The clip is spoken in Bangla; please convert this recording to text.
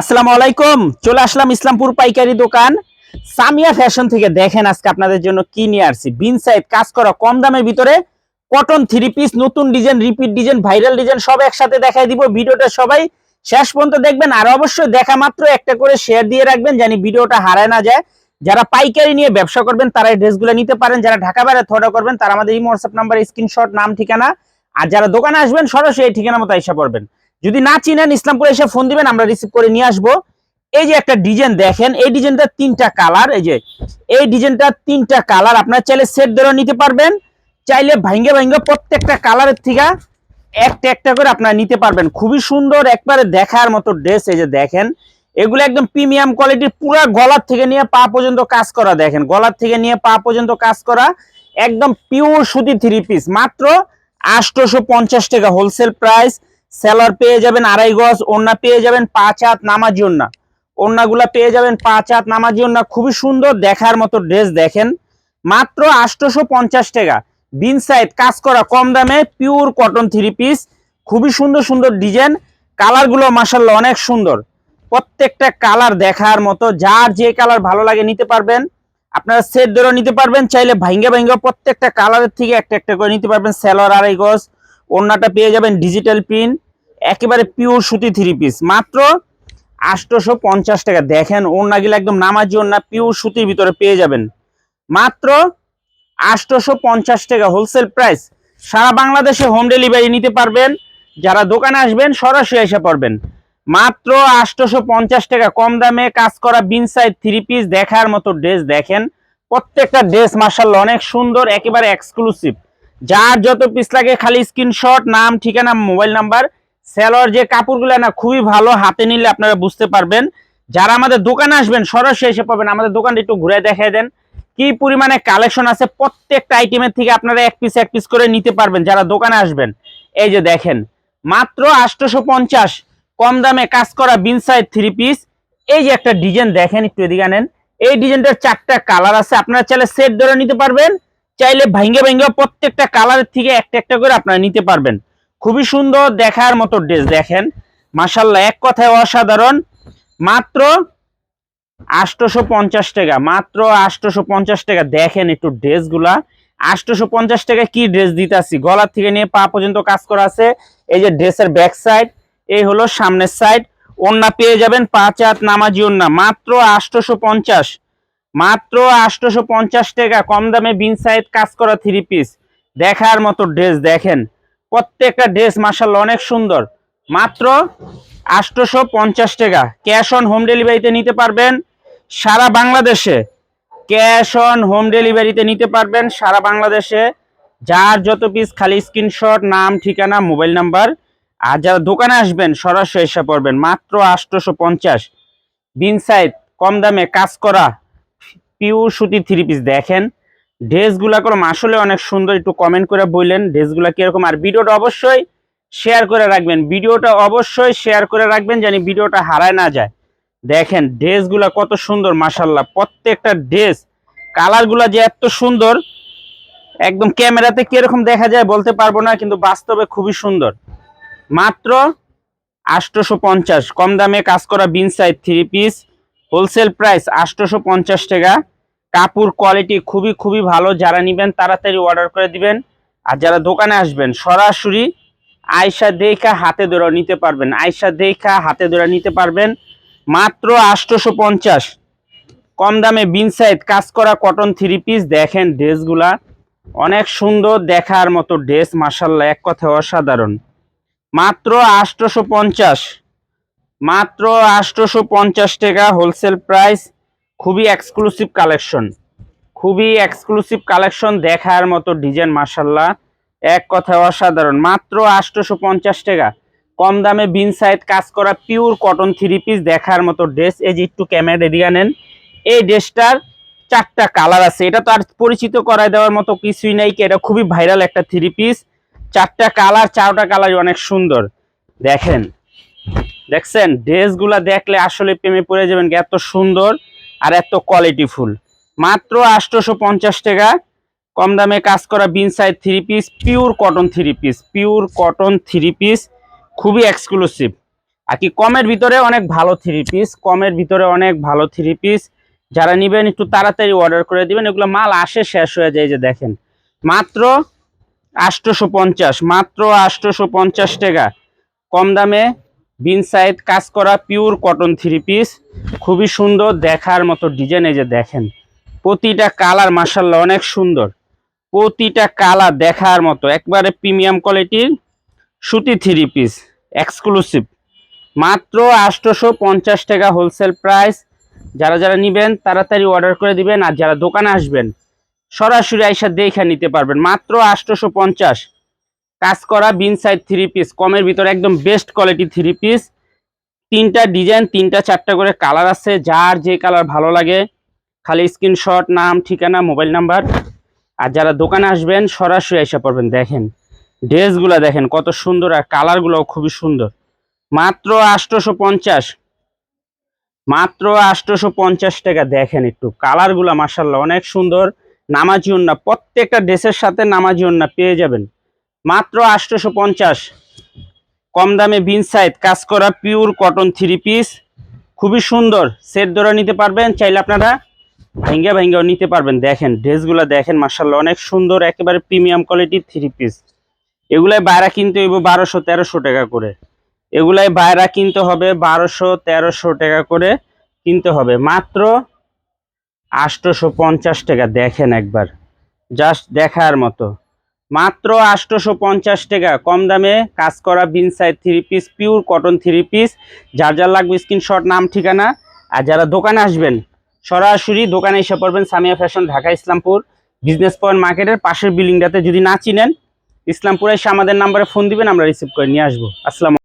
আসসালামু আলাইকুম, চলে আসলাম ইসলামপুর পাইকারি দোকান। সামিয়া ফ্যাশন থেকে দেখেন আজকে আপনাদের জন্য কি নিয়ে আসছি। বিন সাইড কাজ করা কম দামের ভিতরে কটন থ্রি পিস নতুন design repeat design viral design সব একসাথে দেখাই দিব। ভিডিওটা সবাই শেষ পর্যন্ত দেখবেন, আর অবশ্যই দেখা মাত্র একটা করে শেয়ার দিয়ে রাখবেন, জানি ভিডিওটা হারায় না যায়। যারা পাইকারি নিয়ে ব্যবসা করবেন, তারা এই ড্রেসগুলো নিতে পারেন। যারা ঢাকা বাইরে থোড়া করবেন, তারা আমাদের এই হোয়াটসঅ্যাপ নাম্বার স্ক্রিনশট নাম, ঠিকানা। আর যারা দোকানে আসবেন, সরাসরি এই ঠিকানা মতো এসে পড়বেন। যদি না চিনেন, ইসলামপুরে এসে ফোন দিবেন, আমরা রিসিভ করে নিয়ে আসব। এই যে একটা ডিজাইন দেখেন, এই ডিজাইনটা তিনটা কালার এই যে, এই ডিজাইনটা তিনটা কালার আপনারা চাইলে সেট ধরে নিতে পারবেন, চাইলে ভাঙ্গে ভাঙ্গে প্রত্যেকটা কালারের থেকে একটা একটা করে আপনারা নিতে পারবেন। খুবই সুন্দর, একবারে দেখার মতো ড্রেস এই যে দেখেন, এগুলো একদম প্রিমিয়াম কোয়ালিটির পুরো গলার থেকে নিয়ে পা পর্যন্ত কাজ করা, দেখেন, গলার থেকে নিয়ে পা পর্যন্ত কাজ করা, একদম পিওর সুতি থ্রি পিস মাত্র আটশোশো টাকা হোলসেল প্রাইস সেলার পেয়ে যাবেন আড়াই গজ, ওড়না পেয়ে যাবেন পাঁচ হাত নামাজি ওড়না। ওড়নাগুলা পেয়ে যাবেন পাঁচ হাত নামাজি ওড়না। খুবই সুন্দর দেখার মতো ড্রেস দেখেন। মাত্র আটশোশো পঞ্চাশ টাকা। বিন সাইড কাজ করা, কম দামে পিওর কটন থ্রি পিস খুবই সুন্দর সুন্দর ডিজাইন। কালারগুলো মাসাল্লাহ অনেক সুন্দর। প্রত্যেকটা কালার দেখার মতো, যার যে কালার ভালো লাগে নিতে পারবেন। আপনারা সেট ধরে নিতে পারবেন, চাইলে ভাঙ্গা ভাঙ্গা প্রত্যেকটা কালারের থেকে একটা একটা করে নিতে পারবেন। সেলর আড়াই গজ ওড়নাটা পেয়ে যাবেন ডিজিটাল প্রিন্ট একেবারে পিওর সুতি থ্রি পিস মাত্র আটশোশো পঞ্চাশ টাকা। দেখেন ওড়নাগুলো একদম নামাজি ওড়না পিওর সুতির ভিতরে পেয়ে যাবেন। মাত্র আটশোশো পঞ্চাশ টাকা হোলসেল প্রাইস সারা বাংলাদেশে হোম ডেলিভারি নিতে পারবেন। যারা দোকানে আসবেন, সরাসরি এসে পড়বেন। মাত্র আটশোশো পঞ্চাশ টাকা। কম দামে কাজ করা বিন সাইড থ্রি পিস দেখার মতো ড্রেস দেখেন। প্রত্যেকটা ড্রেস মার্শাল্লাহ অনেক সুন্দর, একেবারে এক্সক্লুসিভ যার যত পিস লাগে খালি স্ক্রিনশট নাম, ঠিকানা মোবাইল নাম্বার সেলর যে কাপড়গুলো না, খুবই ভালো হাতে নিলে আপনারা বুঝতে পারবেন। যারা আমাদের দোকানে আসবেন, সরাসরি এসে পাবেন। আমাদের দোকানটা একটু ঘুরে দেখাই দেন। কি পরিমাণে কালেকশন আছে, প্রত্যেকটা আইটেমের থেকে আপনারা এক পিস এক পিস করে নিতে পারবেন যারা দোকানে আসবেন। এই যে দেখেন, মাত্র আটশোশো পঞ্চাশ কম দামে কাজ করা বিনসাইড থ্রি পিস এই যে একটা ডিজাইন দেখেন, একটু এদিকে আনেন। এই ডিজাইনটার চারটা কালার আছে, আপনারা চাইলে সেট ধরে নিতে পারবেন। চাইলে ভাঙ্গে ভাঙ্গে প্রত্যেকটা কালারের থেকে একটা একটা করে আপনারা নিতে পারবেন। খুবই সুন্দর দেখার মতো ড্রেস দেখেন। মাসাল্লাহ এক কথায় অসাধারণ। মাত্র আটশোশো পঞ্চাশ টাকা, মাত্র আটশোশো পঞ্চাশ টাকা। দেখেন একটু ড্রেসগুলা আটশোশো পঞ্চাশ টাকা কি ড্রেস দিতেছি? গলার থেকে নিয়ে পা পর্যন্ত কাজ করা আছে। এই যে ড্রেসের ব্যাক সাইড এই হলো সামনের সাইড ওন্না পেয়ে যাবেন পাঁচ হাত নামাজি ওন্না মাত্র আটশোশো পঞ্চাশ মাত্র আটশোশো পঞ্চাশ টাকা, কম দামে বিন সাইড কাজ করা থ্রি পিস দেখার মতো ড্রেস দেখেন। প্রত্যেকটা ড্রেস মার্শাল অনেক সুন্দর। মাত্র আটশোশো পঞ্চাশ টাকা ক্যাশ অন হোম ডেলিভারিতে নিতে পারবেন। সারা বাংলাদেশে ক্যাশ অন হোম ডেলিভারিতে নিতে পারবেন সারা বাংলাদেশে। যার যত পিস খালি স্ক্রিনশট নাম, ঠিকানা মোবাইল নাম্বার আর যারা দোকানে আসবেন, সরাসরি এসে পড়বেন। মাত্র আটশোশো পঞ্চাশ বিন সাইড কম দামে কাজ করা পিওর সুতি থ্রি পিস দেখেন। ড্রেসগুলা করে আসলে অনেক সুন্দর, একটু কমেন্ট করে বললেন ড্রেসগুলা কীরকম। আর ভিডিওটা অবশ্যই শেয়ার করে রাখবেন। ভিডিওটা অবশ্যই শেয়ার করে রাখবেন জানি ভিডিওটা হারায় না যায়। দেখেন ড্রেসগুলা কত সুন্দর মাসাল্লাহ প্রত্যেকটা ড্রেস কালারগুলা যে এত সুন্দর, একদম ক্যামেরাতে কীরকম দেখা যায় বলতে পারব না, কিন্তু বাস্তবে খুবই সুন্দর। মাত্র আটশোশো পঞ্চাশ। কম দামে কাজ করা বিন side three piece wholesale price আটশোশো পঞ্চাশ টাকা। কাপড় কোয়ালিটি খুবই খুবই ভালো। যারা নিবেন তাড়াতাড়ি অর্ডার করে দিবেন। আর যারা দোকানে আসবেন, সরাসরি আয়সা দেখা হাতে ধরে নিতে পারবেন। আয়সা দেখা হাতে ধরে নিতে পারবেন। মাত্র আটশোশো পঞ্চাশ কম দামে বিন সাইড কাজ করা কটন থ্রি পিস দেখেন ড্রেসগুলা। অনেক সুন্দর দেখার মতো ড্রেস মাসাল্লাহ এক কথায় অসাধারণ। মাত্র আটশোশো পঞ্চাশ মাত্র আটশোশো পঞ্চাশ টাকা হোলসেল প্রাইস খুবই এক্সক্লুসিভ কালেকশন খুবই এক্সক্লুসিভ কালেকশন দেখার মতো ডিজাইন মাসাল্লাহ এক কথায় অসাধারণ। মাত্র আটশোশো পঞ্চাশ টাকা। কম দামে বিন সাইড কাজ করা পিওর কটন থ্রি পিস দেখার মতো ড্রেস এই যে একটু ক্যামেরা এদিকে নেন এই ড্রেসটার চারটা কালার আছে। এটা তো আর পরিচিত করায় দেওয়ার মতো কিছুই নেই কি, এটা খুবই ভাইরাল একটা থ্রি পিস চারটা কালার চারটা কালার অনেক সুন্দর। দেখেন। দেখছেন? ড্রেসগুলা দেখলে আসলে প্রেমে পড়ে যাবেন এত সুন্দর। আর এত কোয়ালিটি ফুল। মাত্র আটশোশো পঞ্চাশ টাকা। কম দামে কাজ করা বিন side three piece pure cotton three piece pure cotton three piece খুবই এক্সক্লুসিভ আর কি কমের ভিতরে অনেক ভালো থ্রি পিস কমের ভিতরে অনেক ভালো থ্রি পিস যারা নিবেন একটু তাড়াতাড়ি অর্ডার করে দিবেন, এগুলো মাল আসে শেষ হয়ে যায় যে দেখেন। মাত্র আটশোশো পঞ্চাশ মাত্র আটশোশো পঞ্চাশ টাকা। কম দামে বিন সাইড কাজ করা পিওর কটন থ্রি পিস। খুবই সুন্দর দেখার মতো ডিজাইন এই যে দেখেন। প্রতিটা কালার মাসাল্লাহ অনেক সুন্দর। প্রতিটা কালার দেখার মতো, একবারে প্রিমিয়াম কোয়ালিটির সুতি থ্রি পিস এক্সক্লুসিভ মাত্র আটশোশো পঞ্চাশ টাকা হোলসেল প্রাইস যারা যারা নিবেন, তাড়াতাড়ি অর্ডার করে দিবেন। আর যারা দোকানে আসবেন, সরাসরি আইসা দেখে নিতে পারবেন। মাত্র আটশোশো পঞ্চাশ। কাজ করা বিন সাইড থ্রি পিস কমের ভিতরে একদম বেস্ট কোয়ালিটি থ্রি পিস তিনটা ডিজাইন তিনটা চারটা করে কালার আছে, যার যে কালার ভালো লাগে। খালি স্ক্রিনশট নাম, ঠিকানা মোবাইল নাম্বার আর যারা দোকানে আসবেন, সরাসরি এসে পড়বেন, দেখেন। ড্রেসগুলো দেখেন, কত সুন্দর আর কালারগুলোও খুবই সুন্দর। মাত্র আটশোশো পঞ্চাশ মাত্র আটশোশো পঞ্চাশ টাকা, দেখেন একটু। কালারগুলো মাসাল্লাহ অনেক সুন্দর। নামাজি ওন্না প্রত্যেকটা ড্রেসের সাথে নামাজি ওন্না পেয়ে যাবেন। মাত্র আটশোশো পঞ্চাশ। কম দামে বিন সাইড কাজ করা পিওর কটন থ্রি পিস। খুবই সুন্দর, সেট ধরে নিতে পারবেন। চাইলে আপনারা ভেঙ্গে ভেঙ্গেও নিতে পারবেন। দেখেন, ড্রেসগুলো দেখেন মার্শাল্লাহ অনেক সুন্দর, একেবারে প্রিমিয়াম কোয়ালিটির থ্রি পিস। এগুলাই বাইরা কিনতে হইব বারোশো তেরোশো টাকা করে। এগুলাই বাইরা কিনতে হবে বারোশো তেরোশো টাকা করে কিনতে হবে। মাত্র আটশোশো পঞ্চাশ টাকা, দেখেন একবার। জাস্ট দেখার মতো। মাত্র আটশোশো পঞ্চাশ টাকা। কম দামে কাজ করা বিন side three piece pure cotton three piece যার যার লাগবে স্ক্রিনশট নাম, ঠিকানা। আর যারা দোকানে আসবেন, সরাসরি দোকানে এসে পড়বেন Samia fashion Dhaka Islampur business point মার্কেটের পাশের বিল্ডিংটাতে যদি না চিনেন, ইসলামপুরে এসে আমাদের নাম্বারে ফোন দিবেন, আমরা রিসিভ করে নিয়ে আসব। আসসালাম